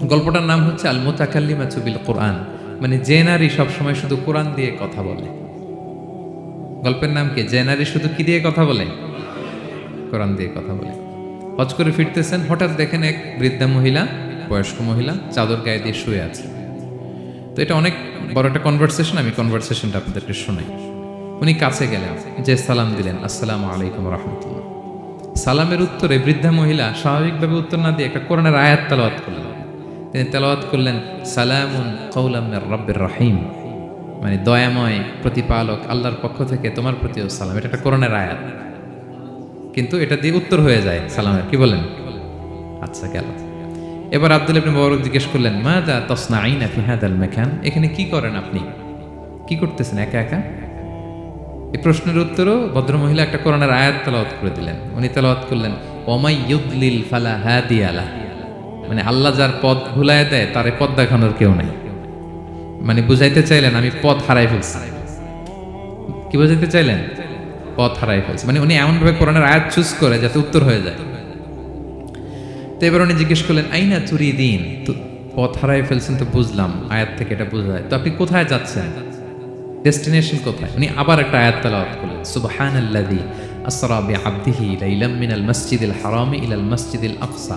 গল্পটার নাম হচ্ছে আল মোতাকাল্লিমা চুবিল কোরআন মানে যে নারী সবসময় শুধু কোরআন দিয়ে কথা বলে। গল্পের নাম কি? যে নারী শুধু কি দিয়ে কথা বলে? কোরআন দিয়ে কথা বলে। হজ করে ফিরতেছেন, হঠাৎ দেখেন এক বৃদ্ধা মহিলা, বয়স্ক মহিলা, চাদর গায়ে দিয়ে শুয়ে আছে। তো এটা অনেক বড় একটা কনভারসেশন আমি কনভারসেশনটা আপনাদেরকে শোনাই। উনি কাছে গেলেন, যে সালাম দিলেন, আসসালামু আলাইকুম রহমতুল্লাহ। সালামের উত্তরে বৃদ্ধা মহিলা স্বাভাবিকভাবে উত্তর না দিয়ে একটা কোরআনের আয়াত তেলাওয়াত করলেন। তিনি তেলাওয়াত করলেন, সালামুন কৌলাম রব্বের রহিম। মানে দয়াময় প্রতিপালক আল্লাহর পক্ষ থেকে তোমার প্রতিও সালাম। এটা একটা করোনার আয়াত। কিন্তু এটা দিয়ে উত্তর হয়ে যায় সালামের। কি বলেন? আচ্ছা গেল। এবার আব্দুল ইবনে মুবারক জিজ্ঞেস করলেন মা দা তসনা আইনা ফি হাদাল মেখান এখানে কি করেন আপনি? কি করতেছেন, একা একা? এই প্রশ্নের উত্তরও ভদ্রমহিলা একটা করোনার আয়াত তেলাওয়াত করে দিলেন। উনি তেলাওয়াত করলেন, ওমাই ইউদলিল ফালা হাদি আলা মানে আল্লাহ যার পথ ভুলায় দেয়, তারে পথ দেখানোর কেউ নাই। মানে বুঝাইতে চাইলেন, আমি পথ হারাই ফেলছি। কি বুঝাইতে চাইলেন? পথ হারাই ফেলছি। মানে উনি এমনভাবে কোরআনের আয়াত চুজ করে যাতে উত্তর হয়ে যায়। তো এবার উনি জিজ্ঞেস করলেন, আইনা চুরি দিন তো পথ হারাই ফেলছেন তো বুঝলাম, আয়াত থেকে এটা বোঝা যায়। তো আপনি কোথায় যাচ্ছেন? ডেস্টিনেশন কোথায়? উনি আবার একটা আয়াত তেলাওয়াত করলেন, সুবহানাল্লাযী আসরা বিআবদিহি লাইলাম মিনাল মাসজিদিল হারামি ইলাল মসজিদিল আকসা।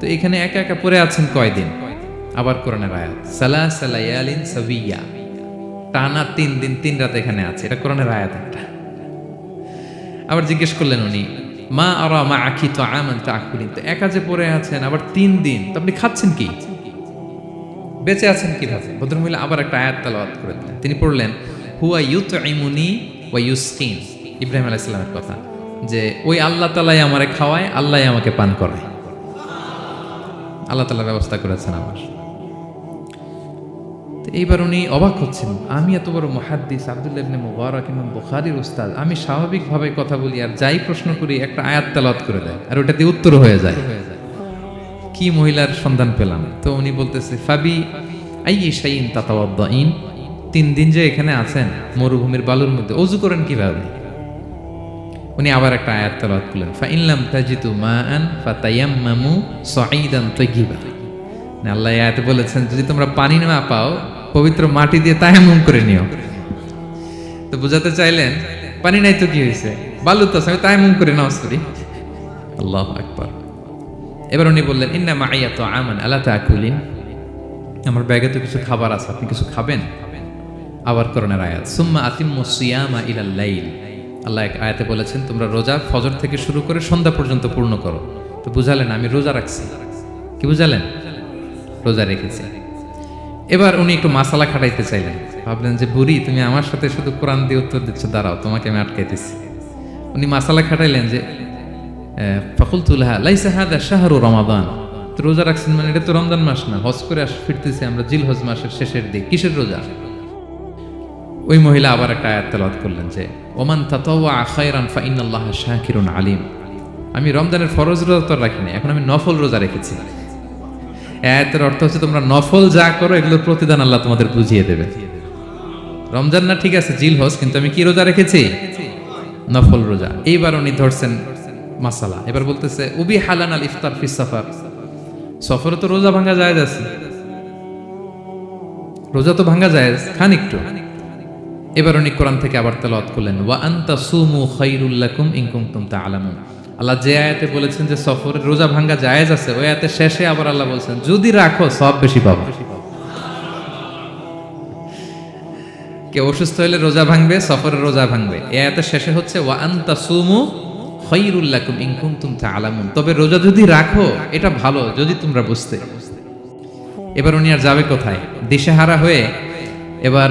তো এখানে একা একা পড়ে আছেন কয়দিন? আবার কোরআনের আয়াত সালা সালায়ালিন সাবিয়া। টানা তিন দিন, তিন রাত এখানে আছে, এটা কোরআনের আয়াত একটা। আবার জিজ্ঞেস করলেন উনি, মা আরা মা আখি তো আমান তো আকুলিন তো একা যে পড়ে আছেন, আবার তিন দিন, তো আপনি খাচ্ছেন কি? বেঁচে আছেন কীভাবে? ভদ্রমহিলা আবার একটা আয়াত তালাওয়াত করে দিলেন। তিনি পড়লেন, হুয়া ইউত ইমুনি ওয়া ইউস্কিন। ইব্রাহিম আলাইহিস সালামের কথা, যে, ওই আল্লাহ তালাই আমারে খাওয়ায় আল্লাহ আমাকে পান করায়। আল্লাহ তালা ব্যবস্থা করেছেন আমার। এইবার উনি অবাক হচ্ছেন আমি এত বড় মহাদ্দিস আব্দুল্লাহ ইবনে মুবারক ইমাম বুখারীর উস্তাদ আমি স্বাভাবিকভাবে কথা বলি আর যাই প্রশ্ন করি একটা আয়াত তেলাওয়াত করে দেয় আর ওটা দিয়ে উত্তর হয়ে যায়। কি মহিলার সন্ধান পেলাম? তো উনি বলতেছে ফাবি আই শাইন তাতাওয়াদ্দাইন তিন দিন যে এখানে আছেন মরুভূমির বালুর মধ্যে অজু করেন কীভাবে? উনি আবার একটা আয়াত তেলাওয়াত করলেন ফা ফাইনলাম তাজিতু মাআন ফাতায়াম্মামু সাঈদান তাইয়িবা না আল্লাহ আয়াতে বলেছেন, যদি তোমরা পানি না পাও, পবিত্র মাটি দিয়ে তায়াম্মুম করে নিও। তো বুঝাতে চাইলেন, পানি নাই তো কি হয়েছে বালু তো আমি তায়াম্মুম করে নাও পড়ি আল্লাহু আকবার। এবার উনি বললেন, ইন্না মাইয়া তো আমান আল্লাহ তাকুলিন। আমার ব্যাগে তো কিছু খাবার আছে, আপনি কিছু খাবেন? আবার করোনার আয়াত, সুম্মা আতিম্মু সিয়ামা ইলাল লাইল। আল্লাহ এক আয়াতে বলেছেন, তোমরা রোজা, ফজর থেকে শুরু করে সন্ধ্যা পর্যন্ত পূর্ণ করো। তো বুঝালেন, আমি রোজা রাখছি। কি বুঝালেন? রোজা রেখেছি। এবার উনি একটু মাসালা খাটাইতে চাইলেন। ভাবলেন যে, বুড়ি, তুমি আমার সাথে শুধু কোরআন দিয়ে উত্তর দিচ্ছ, দাঁড়াও, তোমাকে আমি আটকাইতেছি। উনি মাসালা খাটাইলেন যে ফকুলতুল্লাহা লাইসা হাদা শাহরু রমাদান। তো রোজা রাখছেন মানে এটা তো রমজান মাস না, হজ করে আস, ফিরতেছি আমরা জিল হজ মাসের শেষের দিক, কিসের রোজা? ওই মহিলা আবার একটা আয়াত তেলাওয়াত করলেন যে, ওমান তাতাওয়া খায়রান ফা ইন্নাল্লাহ শাকিরুন আলিম। আমি রমজানের ফরজ রোজা তো রাখিনি, এখন আমি নফল রোজা রেখেছি। আয়াতের অর্থ হচ্ছে তোমরা নফল যা করো, এগুলোর প্রতিদান আল্লাহ তোমাদের বুঝিয়ে দেবে। রমজান না, ঠিক আছে, জিল হজ কিন্তু আমি কি রোজা রেখেছি? নফল রোজা। এইবার উনি ধরছেন মাসালা। এবার বলতেছে, উবি হালান আল ইফতার ফিস সফর। সফরে তো রোজা ভাঙা যায় আছে। রোজা তো ভাঙা যায় খান একটু এবার উনি কোরআন থেকে আবার তেলাওয়াত করলেন, ওয়া আনতা সুমু খাইরুল লাকুম ইন কুনতুম তাআলামুন। আল্লাহ যে আয়াতে বলেছেন যে সফরে রোজা ভাঙা জায়েজ আছে, ওই আয়াতে শেষে আবার আল্লাহ বলছেন, যদি রাখো, সব বেশি পাবো। কেউ অসুস্থ হলে রোজা ভাঙবে সফরে রোজা ভাঙবে। এ আয়াতে শেষে হচ্ছে, ওয়া আনতা সুমু খাইরুল লাকুম ইন কুনতুম তাআলামুন। তবে রোজা যদি রাখো, এটা ভালো, যদি তোমরা বুঝতে। এবার উনি আর যাবে কোথায়? দিশেহারা হয়ে এবার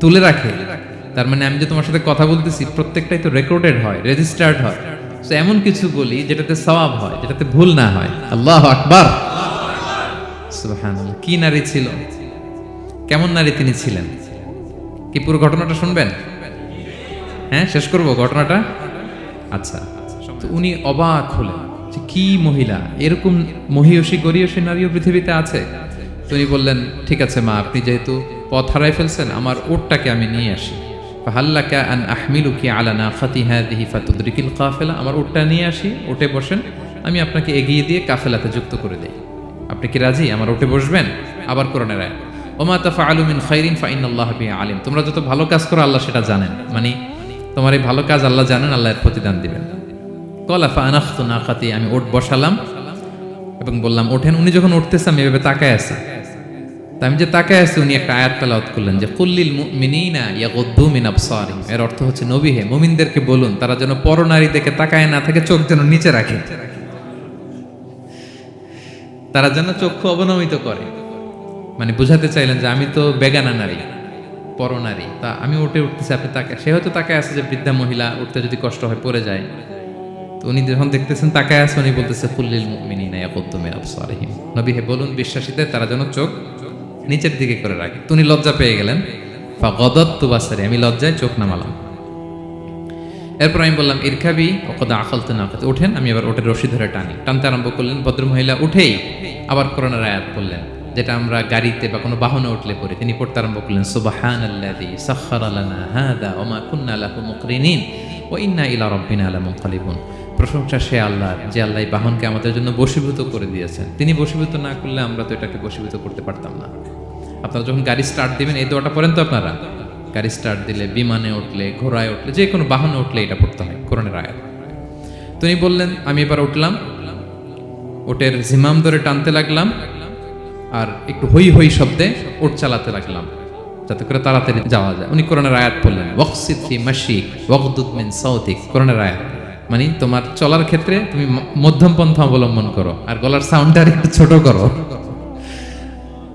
তুলে রাখে। তার মানে আমি যে তোমার সাথে কথা বলতেছি, প্রত্যেকটাই তো রেকর্ডেড হয় রেজিস্টার্ড হয়। তো এমন কিছু বলি যেটাতে সওয়াব হয়, যেটাতে ভুল না হয়। আল্লাহ আকবার। কি নারী ছিল? কেমন নারী তিনি ছিলেন? কি পুরো ঘটনাটা শুনবেন? হ্যাঁ শেষ করব ঘটনাটা? আচ্ছা। তো উনি অবাক হলেন যে কি মহিলা? এরকম মহিয়সী গরিয়সী নারীও পৃথিবীতে আছে? তো উনি বললেন, ঠিক আছে মা, আপনি যেহেতু পথ হারাই ফেলছেন, আমার ওটটাকে আমি নিয়ে আসি। ফাহাল্লাকা আন আহমিলুকি আলা নাখাতি হাদিহি ফাতুদরিকিল কাফেলা। আমার ওটটা নিয়ে আসি ওটে বসেন, আমি আপনাকে এগিয়ে দিয়ে কাফেলাতে যুক্ত করে দেই। আপনি কি রাজি? আমার ওটে বসবেন? আবার কোরআনের আয়াত। ওমা তাফা আলুমিন খাইরিন ফাইন আল্লাহ বি আলিম। তোমরা যত ভালো কাজ করো, আল্লাহ সেটা জানেন। মানে তোমার এই ভালো কাজ আল্লাহ জানেন, আল্লাহ এর প্রতিদান দিবেন। কলাফা আনাখতু নাকাতি আমি ওট বসালাম এবং বললাম, ওঠেন। উনি যখন উঠতেছে, আমি এভাবে তাকায় আছি। তা আমি যে তাকায় আছি, উনি একটা আয়াত তালাওয়াত করলেন যে, কুল্লিল মুমিনিনা ইয়াগুদ্দু মিন আবসারিহিম। এর অর্থ হচ্ছে, নবী হে, মুমিনদেরকে বলুন, তারা যেন পরনারী দেখে তাকায় না থাকে, চোখ যেন নিচে রাখে। তারা যেন চক্ষু অবনমিত করে। মানে বুঝাতে চাইলেন যে, আমি তো বেগানা নারী, পরনারী। তা আমি উঠে উঠতেছি, আপনি তাকে সে হয়তো তাকায় আছে যে, বৃদ্ধা মহিলা উঠতে যদি কষ্ট হয়, পড়ে যায়। তো উনি যখন দেখতেছেন, তাকায় আছে, উনি বলতেছে ফুল্লিল মুমিনিনা ইয়াকুদ্দু মিন আবসারিহিম। নবী হে, বলুন, বিশ্বাসীদের তারা যেন চোখ নিচের দিকে করে রাখে। তো উনি লজ্জা পেয়ে গেলেন। বাসারি, আমি লজ্জায় চোখ নামালাম। এরপর আমি বললাম ইরখাবি ওকদা আখালতে না ওঠেন আমি আবার ওটের রশি ধরে টানি। টানতে আরম্ভ করলেন ভদ্রমহিলা উঠেই আবার কোরআনের আয়াত বললেন যেটা আমরা গাড়িতে বা কোনো বাহনে উঠলে পড়ি। তিনি পড়তে আরম্ভ করলেন সুবাহান আল্লাযী সাখখারা লানা হাদা ওয়া মা কুন্না লাহু মুকরিনিন ওয়া ইন্না ইলা রাব্বিনা লামুনকালিবুন। প্রশংসা সে আল্লাহ, যে আল্লাহ বাহনকে আমাদের জন্য বশীভূত করে দিয়েছেন। তিনি বশীভূত না করলে আমরা তো এটাকে বশীভূত করতে পারতাম না। আপনারা যখন গাড়ি স্টার্ট দিবেন, এই দোয়াটা পড়েন তো আপনারা? গাড়ি স্টার্ট দিলে বিমানে উঠলে, ঘোড়ায় উঠলে, যে কোনো বাহনে উঠলে এটা পড়তে হয়, কোরআনের আয়াত। তিনি বললেন, আমি এবার উঠলাম, ওটের জিমাম ধরে টানতে লাগলাম, আর একটু হই হই শব্দে ওট চালাতে লাগলাম, যাতে করে তাড়াতাড়ি যাওয়া যায়। উনি কোরআনের আয়াত বললেন ওয়াকসিদ ফি মাশিক ওয়াকদুদ মিন সাউতিক। কোরআনের আয়াত মানে তোমার চলার ক্ষেত্রে তুমি মধ্যম পন্থা অবলম্বন করো, আর গলার সাউন্ডটা একটু ছোট করো।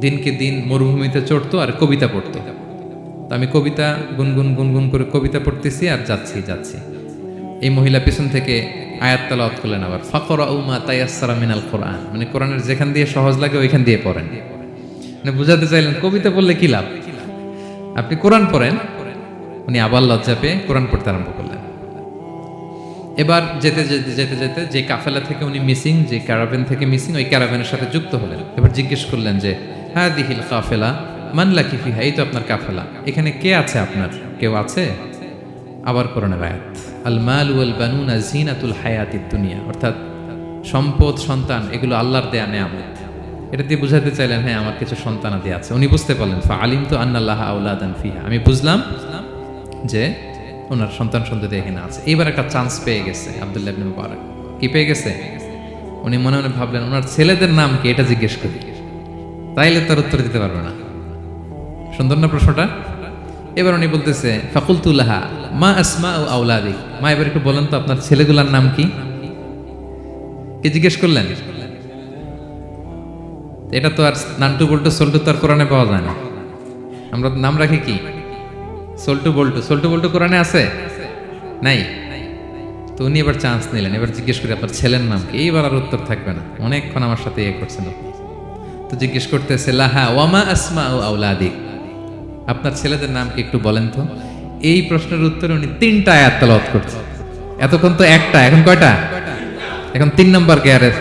দিনকে দিন মরুভূমিতে চড়তো আর কবিতা পড়তো। তো আমি কবিতা গুনগুন গুনগুন করে কবিতা পড়তেছি আর যাচ্ছি যাচ্ছি। এই মহিলা পেছন থেকে আয়াত তালাওয়াত করলেন আবার ফাকরা উমা তাইয়াসারা মিনাল কোরআন। মানে কোরআনের যেখান দিয়ে সহজ লাগে ওইখান দিয়ে পড়েন। মানে বুঝাতে চাইলেন, কবিতা পড়লে কি লাভ? আপনি কোরআন পড়েন, উনি আবার লজ্জা পেয়ে কোরআন পড়তে আরম্ভ করলেন। এবার যেতে যেতে যেতে যেতে যে কাফেলা থেকে উনি মিসিং, যে ক্যারাভেন থেকে মিসিং, ওই ক্যারাভেনের সাথে যুক্ত হলেন। এবার জিজ্ঞেস করলেন যে হ্যাঁ দিহিল কাফেলা মানলা কি এই তো আপনার কাফেলা। এখানে কে আছে আপনার? কেউ আছে? আবার কোরআনের আয়াত। আল মাল ওয়াল বানুনা জিনাতুল হায়াতিদ দুনিয়া। অর্থাৎ সম্পদ, সন্তান, এগুলো আল্লাহর দেয়া নেয়ামত। এটা দিয়ে বুঝাতে চাইলেন হ্যাঁ আমার কিছু সন্তান আদি আছে। উনি বুঝতে পারলেন ফা আলিম তো আন্নাল্লাহ আউলাদান ফিহা। আমি বুঝলাম যে ওনার সন্তান সন্ততি এখানে আছে। এইবার একটা চান্স পেয়ে গেছে, আব্দুল্লাহ মুবারক। কি পেয়ে গেছে? উনি মনে মনে ভাবলেন, ওনার ছেলেদের নাম কি? এটা জিজ্ঞেস করি। তাইলে তার উত্তর দিতে পারবে না। সুন্দর না প্রশ্নটা? এবার উনি বলতেছে ফাকুলতুল্লাহা মা আসমা ও আউলাদিক মা, এবার একটু বলেন তো আপনার ছেলেগুলার নাম কি? কে জিজ্ঞেস করলেন? এটা তো আর নান্টু বল্টু, সল্টু তো আর কোরআনে পাওয়া যায় না। আমরা নাম রাখি কি? সল্টু বল্টু। সল্টু বল্টু কোরআনে আছে? নাই। তো উনি এবার চান্স নিলেন। এবার জিজ্ঞেস করি, আপনার ছেলের নাম কি? এইবার আর উত্তর থাকবে না। অনেকক্ষণ আমার সাথে ইয়ে করছেন আপনি। তো জিজ্ঞেস করতেছে, লাহা, ওয়ামা আসমা ও আউলাদিক আপনার ছেলেদের নাম কি একটু বলেন তো। এই প্রশ্নের উত্তরে উনি তিনটা আয়াত তেলাওয়াত করছে। এতক্ষণ তো একটা, এখন কয়টা? এখন তিন নম্বর গিয়ারে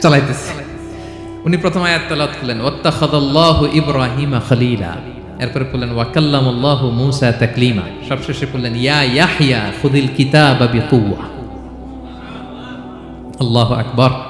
চালাইতেছে। উনি প্রথম আয়াত তালাত করলেন ওত্তাখাদাল্লাহু ইব্রাহিমা খলিলা। এরপরে বললেন, ওয়াকাল্লামুল্লাহু মুসা তাকলিমা। সবশেষে বললেন, ইয়া ইয়াহইয়া খুদিল কিতাবা বিকুওয়া। আল্লাহু আকবার।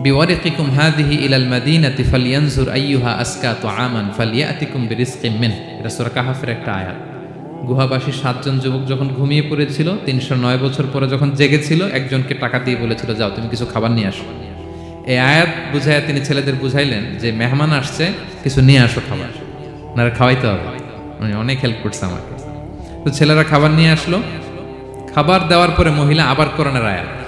বিওয়ারিকিকুম হাদিহি ইলাল মাদিনাতি ফালিয়ানজুর আইয়ুহা আসকা তুআমান ফালিয়াতিকুম বিরিজকিম মিন এটা সূরা কাহাফের একটা আয়াত। গুহাবাসী সাতজন যুবক যখন ঘুমিয়ে পড়েছিল, তিনশো নয় বছর পরে যখন জেগেছিল, একজনকে টাকা দিয়ে বলেছিল, যাও, তুমি কিছু খাবার নিয়ে আসো। এই আয়াত বুঝাইয়া তিনি ছেলেদের বুঝাইলেন যে, মেহমান আসছে, কিছু নিয়ে আসো খাবার। ওনারা খাওয়াইতে হবে। উনি অনেক হেল্প করছে আমাকে। তো ছেলেরা খাবার নিয়ে আসলো। খাবার দেওয়ার পরে মহিলা আবার করোনার আয়াত।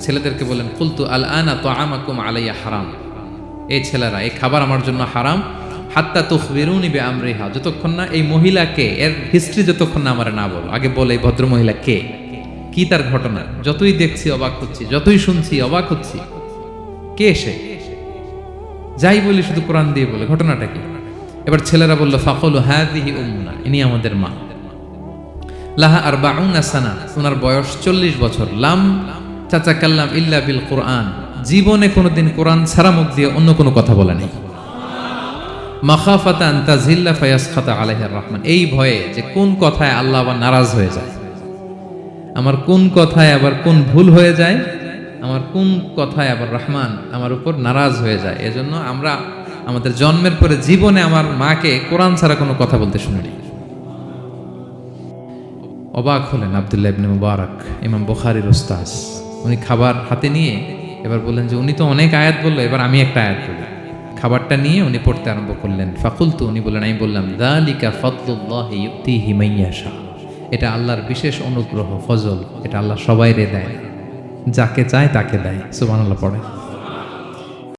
ছেলেদেরকে বললেন, কুলতু আল আনা তো আমাকুম আলাইয়া হারাম। এই ছেলেরা, এই খাবার আমার জন্য হারাম। হাত্তা তুখবিরুনি বে আমরিহা যতক্ষণ না এই মহিলাকে, এর হিস্ট্রি যতক্ষণ না আমার না বলো। আগে বলে এই ভদ্র মহিলা কে? কি তার ঘটনা? যতই দেখছি অবাক হচ্ছি, যতই শুনছি অবাক হচ্ছি। কে সে? যাই বলি শুধু কোরআন দিয়ে বলে, ঘটনাটা কি? এবার ছেলেরা বলল, ফাকল হাদিহি উম্মুনা, ইনি আমাদের মা। লাহা আর বাউনা সানা ওনার বয়স চল্লিশ বছর। লাম চাচা কাল্লাম ইল্লা বিল কোরআন। জীবনে কোনোদিন কোরআন ছাড়া মুখ দিয়ে অন্য কোনো কথা বলে নেই। মাখাফাতা আন্তাজিল্লা ফায়াস খাতা আলাইহার রহমান। এই ভয়ে যে কোন কথায় আল্লাহ আবার নারাজ হয়ে যায়? আমার কোন কথায় আবার কোন ভুল হয়ে যায়? আমার কোন কথায় আবার রহমান আমার উপর নারাজ হয়ে যায়? এজন্য আমরা আমাদের জন্মের পরে জীবনে আমার মাকে কোরআন ছাড়া কোনো কথা বলতে শুনিনি অবাক হলেন আবদুল্লাহ ইবনে মুবারক, ইমাম বুখারীর উস্তাজ উনি খাবার হাতে নিয়ে এবার বললেন যে, উনি তো অনেক আয়াত বলল, এবার আমি একটা আয়াত বলি। খাবারটা নিয়ে উনি পড়তে আরম্ভ করলেন। ফাকুল তো উনি বললেন, আমি বললাম, দালিকা ফদলুল্লাহ ইউতিহি মাইয়াশা এটা আল্লাহর বিশেষ অনুগ্রহ, ফজল। এটা আল্লাহ সবাইরে দেয়। যাকে চায় তাকে দেয়। সুবান আল্লাহ পড়ে